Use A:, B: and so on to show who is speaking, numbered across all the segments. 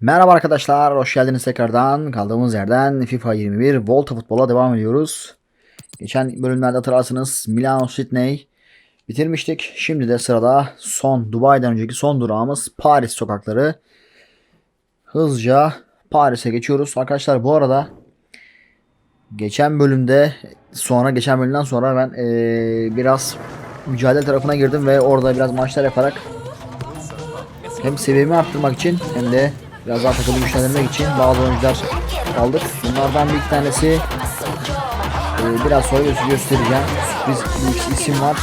A: Merhaba arkadaşlar, hoş geldiniz tekrardan. Kaldığımız yerden FIFA 21 Volta Futbol'a devam ediyoruz. Geçen bölümlerde hatırlarsınız Milano Sydney bitirmiştik. Şimdi de sırada son Dubai'den önceki son durağımız Paris sokakları. Hızlıca Paris'e geçiyoruz. Arkadaşlar bu arada geçen bölümde sonra geçen bölümden sonra ben eee, biraz mücadele tarafına girdim ve orada biraz maçlar yaparak hem seviyemi arttırmak için hem de biraz daha takımı güçlendirmek için bazı oyuncular aldık. Bunlardan bir tanesi e, biraz sonra gö- göstereceğim. Sürpriz bir isim var.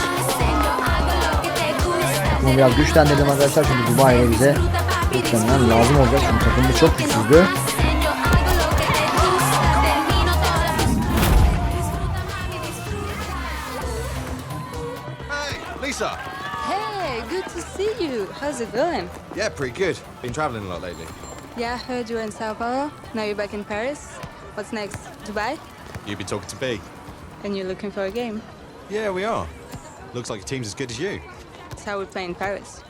A: Bunu biraz güçlendirdim arkadaşlar çünkü Dubai'de bize muhtemelen lazım olacak. Çünkü takımda çok güçsüzdü.
B: Hey, Lisa.
C: Hey, good to see you. How's it going?
B: Yeah, pretty good. Been traveling a lot lately.
C: Yeah, I heard you were in Sao Paulo. Now you're back in Paris. What's next? Dubai?
B: You been talking to B?
C: And you're looking for a game?
B: Yeah, we are. Looks like your team's as good as you.
C: That's how we play in Paris.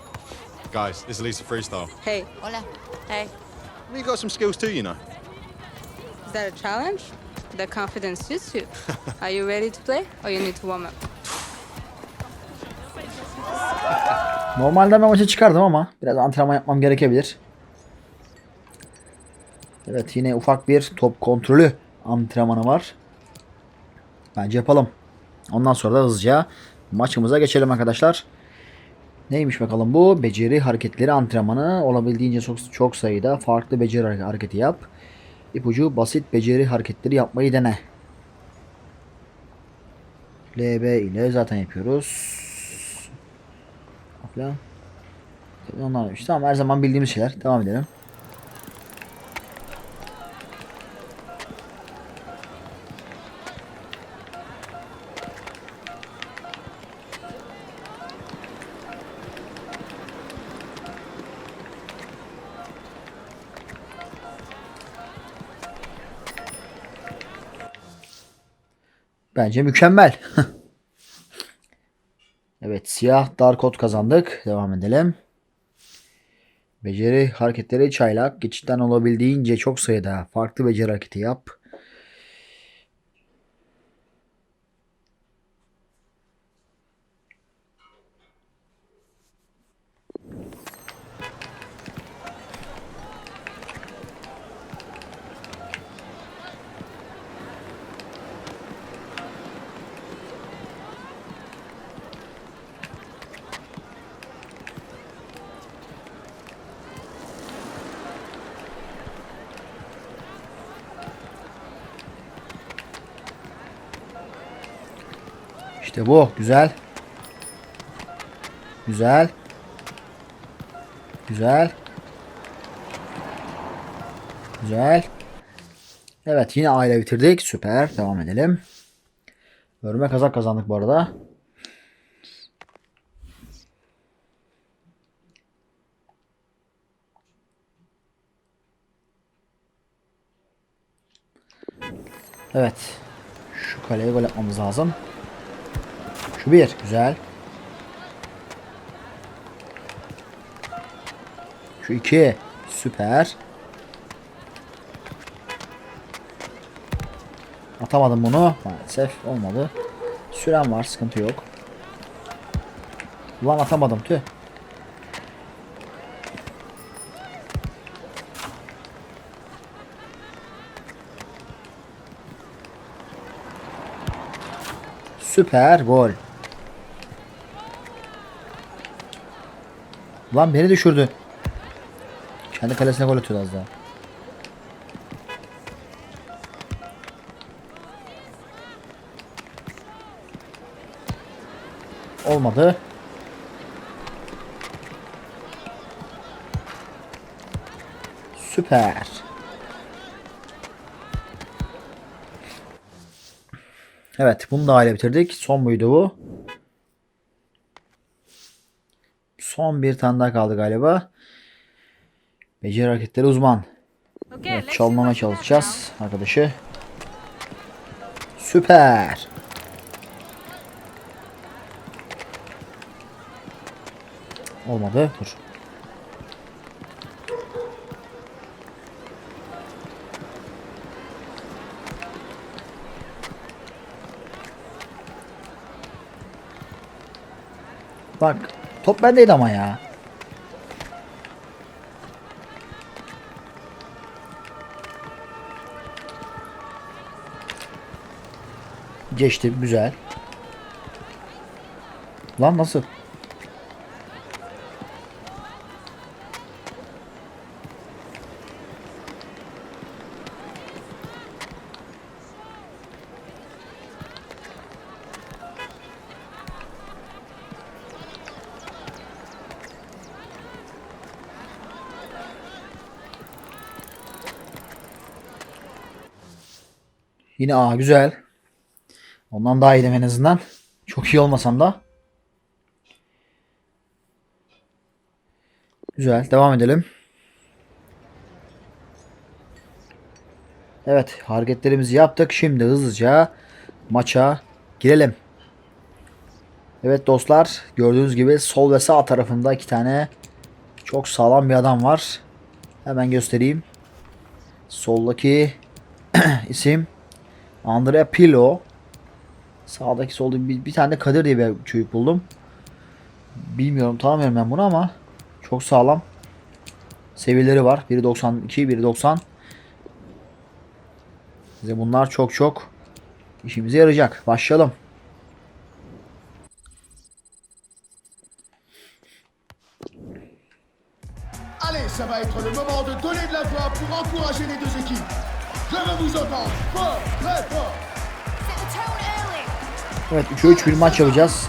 B: Guys, this is Lisa Freestyle.
C: Hey. Hola. Hey.
B: Well, you got some skills too, you know.
C: Is that a challenge? The confidence suits you. Are you ready to play or you need to warm up?
A: Normalde ben maça çıkardım ama biraz antrenman yapmam gerekebilir. Evet yine ufak bir top kontrolü antrenmanı var. Bence yapalım. Ondan sonra da hızlıca maçımıza geçelim arkadaşlar. Neymiş bakalım bu? Beceri hareketleri antrenmanı. Olabildiğince çok, çok sayıda farklı beceri hare- hareketi yap. İpucu basit beceri hareketleri yapmayı dene. LB ile zaten yapıyoruz. Falan. Onlar işte tamam her zaman bildiğimiz şeyler. Devam edelim. Bence mükemmel. Evet siyah dar kod kazandık. Devam edelim. Beceri hareketleri çaylak. Geçitten olabildiğince çok sayıda farklı beceri hareketi yap. İşte bu. Güzel. Güzel. Güzel. Güzel. Evet yine aile bitirdik. Süper. Devam edelim. Örme kazak kazandık bu arada. Evet. Şu kaleye gol atmamız lazım. Şu bir. Güzel. Şu iki. Süper. Atamadım bunu. Maalesef olmadı. Süren var. Sıkıntı yok. Ulan atamadım. Tüh. Süper gol. Lan beni düşürdü. Kendi kalesine gol atıyordu az daha. Olmadı. Süper. Evet bunu da aile bitirdik. Son buydu bu. Son bir tane daha kaldı galiba. Beceri hareketleri uzman. Evet, çalmama çalışacağız arkadaşı. Süper. Olmadı. Dur. Bak top bendeydi ama ya. Geçti güzel. Lan nasıl? Yine A güzel. Ondan daha iyiydim en azından. Çok iyi olmasam da. Güzel. Devam edelim. Evet. Hareketlerimizi yaptık. Şimdi hızlıca maça girelim. Evet dostlar. Gördüğünüz gibi sol ve sağ tarafında iki tane çok sağlam bir adam var. Hemen göstereyim. Soldaki isim Andrea Pilo. Sağdaki solda bir, bir tane de Kadir diye bir çocuk buldum. Bilmiyorum tanımıyorum ben bunu ama çok sağlam. Seviyeleri var. Biri 92, biri 90. Size bunlar çok çok işimize yarayacak. Başlayalım.
D: Allez, ça va être le moment de donner de la voix pour encourager les deux équipes.
A: Evet 3'e 3 bir maç yapacağız.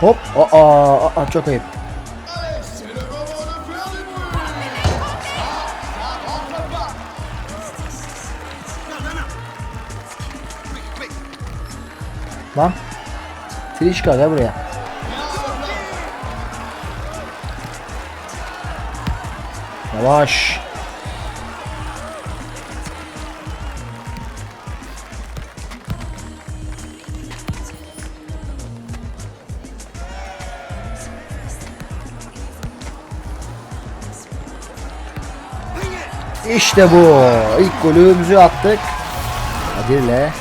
A: Hop. Aa, aa, çok ayıp. Lan. Trişka gel buraya. Yavaş. İşte bu. İlk golümüzü attık. Kadir'le.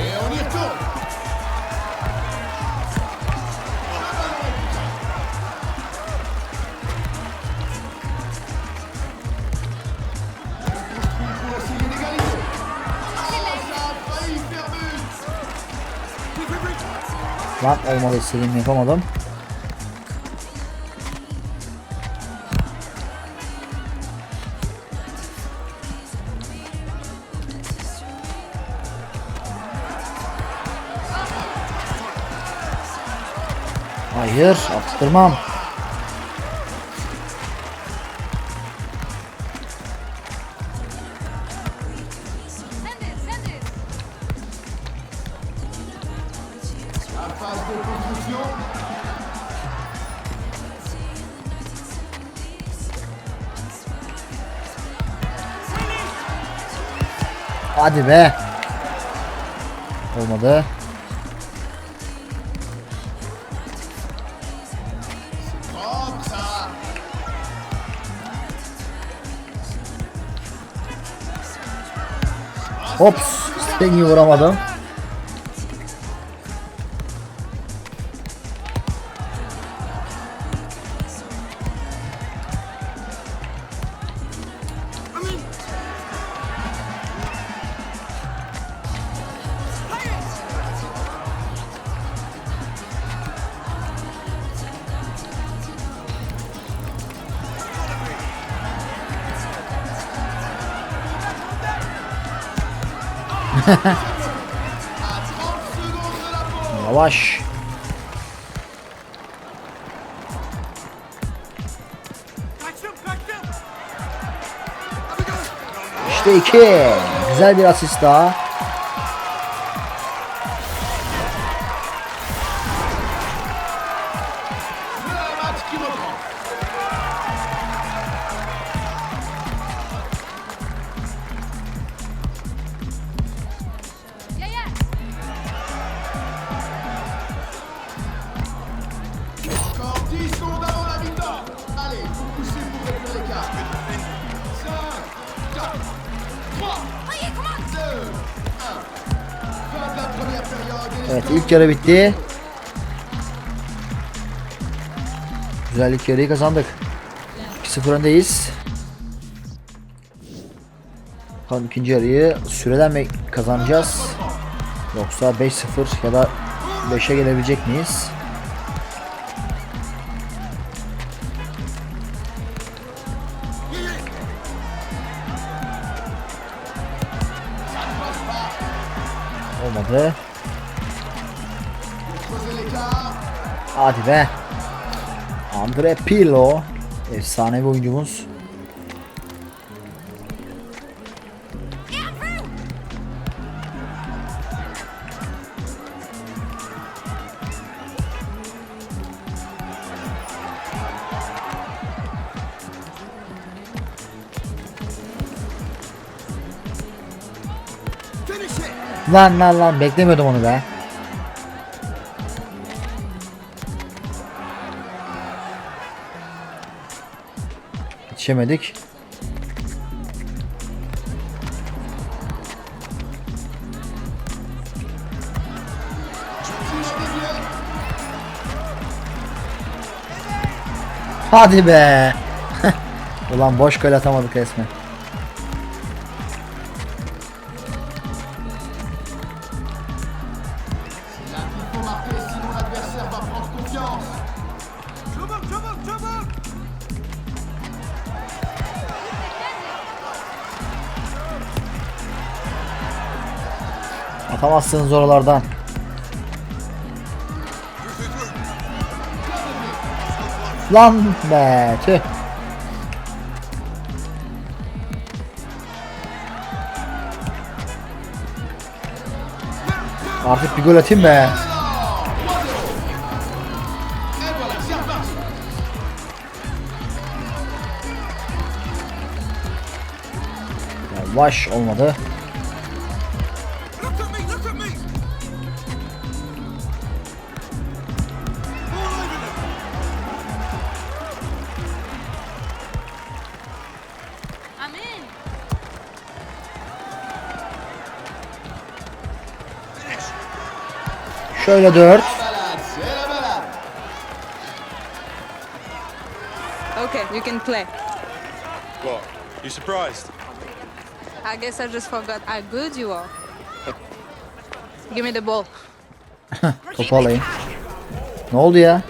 D: Et on y retourne. De construction.
A: Hadi be. Olmadı. Hops. Sting'i vuramadım. Yavaş. İşte iki. Güzel bir asist daha. İlk yarı bitti. Güzel ilk yarıyı kazandık. 2-0 öndeyiz. Bakalım ikinci yarıyı süreden mi kazanacağız? Yoksa 5-0 ya da 5'e gelebilecek miyiz? Olmadı. Hadi be. Andre Pirlo. Efsane bir oyuncumuz. Lan lan lan beklemiyordum onu be. Yetişemedik. Hadi be. Ulan boş gol atamadık resmen. Atamazsınız oralardan. Lan be tüh. Artık bir gol atayım be. Yavaş olmadı. Şöyle dört.
D: Balade, c'est la balade.
C: Okay, you can play.
B: What? You surprised?
C: I guess I just forgot how good you are. Give me the ball.
A: Topu alayım. Ne oldu ya?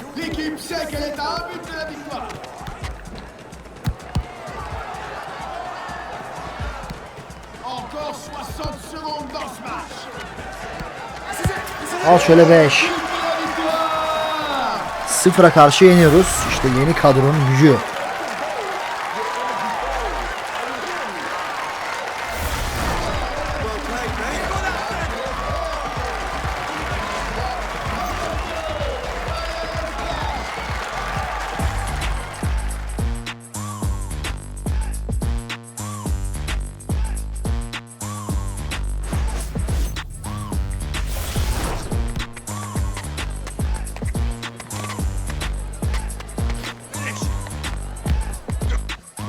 A: Al şöyle 5.
D: But de la victoire.
A: Sıfıra karşı yeniyoruz. İşte yeni kadronun gücü.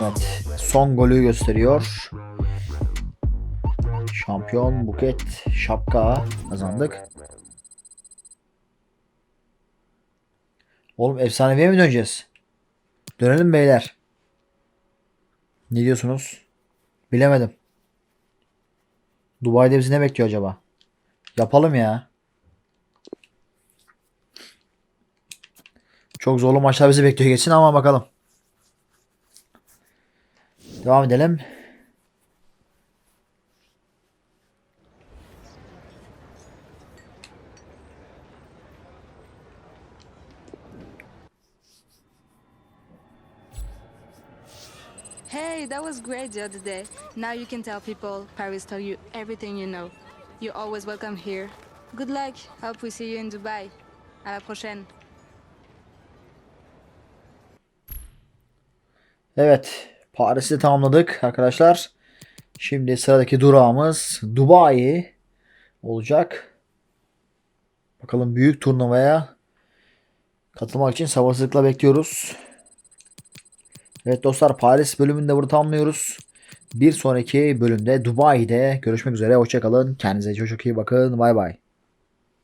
A: Evet. Son golü gösteriyor. Şampiyon Buket Şapka kazandık. Oğlum efsaneviye mi döneceğiz? Dönelim beyler. Ne diyorsunuz? Bilemedim. Dubai'de bizi ne bekliyor acaba? Yapalım ya. Çok zorlu maçlar bizi bekliyor geçsin ama bakalım. Devam edelim.
C: Hey, that was great the other day. Now you can tell people Paris told you everything you know. You're always welcome here. Good luck. Hope we see you in Dubai. À la prochaine.
A: Evet. Paris'i tamamladık arkadaşlar. Şimdi sıradaki durağımız Dubai olacak. Bakalım büyük turnuvaya katılmak için sabırsızlıkla bekliyoruz. Evet dostlar Paris bölümünde burada tamamlıyoruz. Bir sonraki bölümde Dubai'de görüşmek üzere. Hoşçakalın. Kendinize çok iyi bakın. Bay bay.